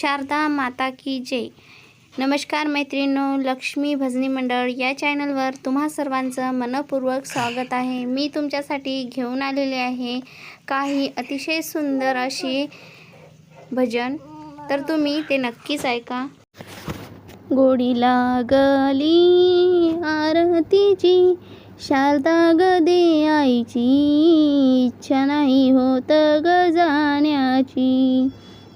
शारदा माता की जय. नमस्कार मैत्रिणो लक्ष्मी भजनी मंडळ या चॅनलवर तुम्हा सर्वांचं मनपूर्वक स्वागत आहे. मी तुमच्यासाठी घेऊन आलेले आहे काही अतिशय सुंदर अशी भजन. तर तुम्ही ते नक्कीच ऐका. गोडी लागली आरतीची शारदा ग आईची. इच्छा नाही होत ग जाण्याची.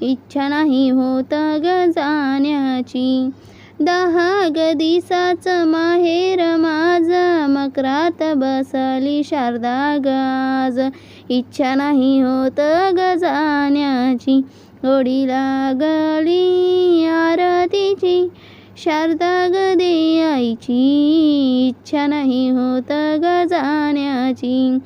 इच्छा नाही होत ग जाण्याची. दहा ग दिसाचं माहेर माझ मकरात बसली शारदा गाज इच्छा नाही होत ग जाण्याची ओढी लागली आरतीची. शारदा ग दे आईची इच्छा नाही होत ग जाण्याची.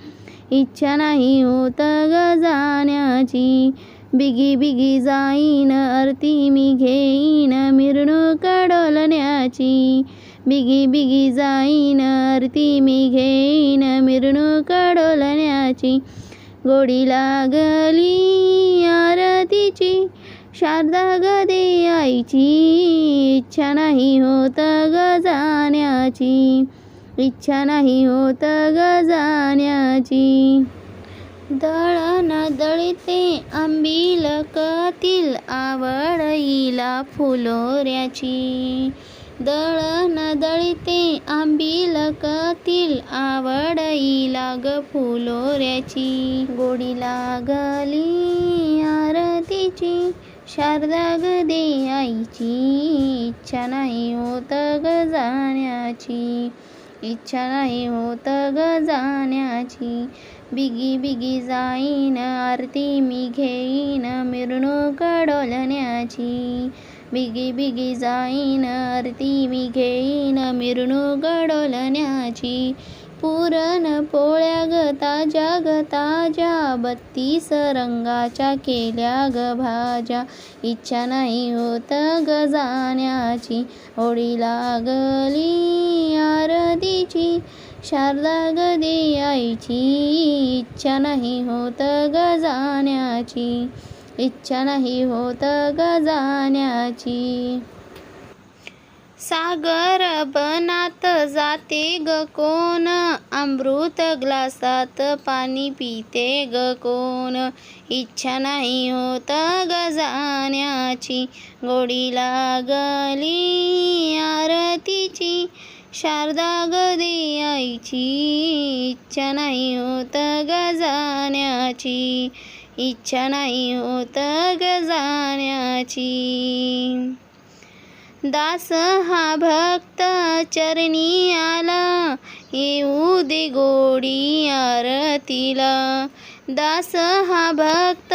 इच्छा नाही होत ग जाण्याची. बिगी बिगी जाईन आरती मी घेईन मिरणूक डोलण्याची बिगी बिगी जाईन आरती मी घेईन मिरणूक डोलण्याची गोडी लागली आरतीची शारदा ग दे आईची. इच्छा नाही होत ग जाण्याची इच्छा नाही होत ग जाण्याची. दळण दळते आंबिलकातील आवडईला आवड हिला फुलोऱ्याची. दळण दळते आंबिलकातील आवडईला आवड हिला ग फुलोऱ्याची. गोडी लागली आरतीची शारदा ग दे आईची इच्छा नाही होत ग जाण्याची. इच्छा नाही होत ग जाण्याची. बिगी बिगी जाईन आरती मी घेईन मिरवणूक डोलण्याची. बिगी बिगी जाईन आरती मी घेईन मिरवणूक डोलण्याची. पुरण पोळ्या ग ताज्या ग ताज्या बत्तीस रंगाच्या केल्या ग भाज्या. इच्छा नाही होत ग जाण्याची होळी लागली आरतीची. शारदा ग दे आईची इच्छा नाही होत ग जाण्याची. इच्छा नाही होत ग जाण्याची. सागर बनात जाते ग कोण? अमृत ग्लासात पाणी पिते ग कोण? इच्छा नाही होत ग जाण्याची. गोडी लागली आरतीची. शारदा ग दे आईची इच्छा नाही होत ग जाण्याची. इच्छा नाही होत ग जाण्याची. दास हा भक्त चरणी आला. येऊ दे गोडी आरतीला. दास हा भक्त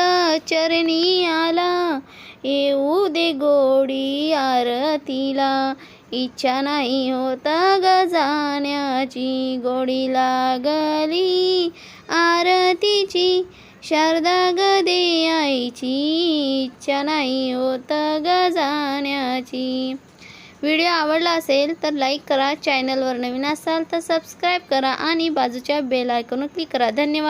चरणी आला. येऊ दे गोडी आरतीला. इच्छा नाही होता ग जाण्याची. गोडी लागली आरतीची. शारदा ग दे आईची इच्छा नाही होत ग जाण्याची. व्हिडिओ आवडला असेल तर लाईक करा चॅनलवर नवीन असाल तर सबस्क्राईब करा आणि बाजूच्या बेल आयकॉनवर क्लिक करा. धन्यवाद.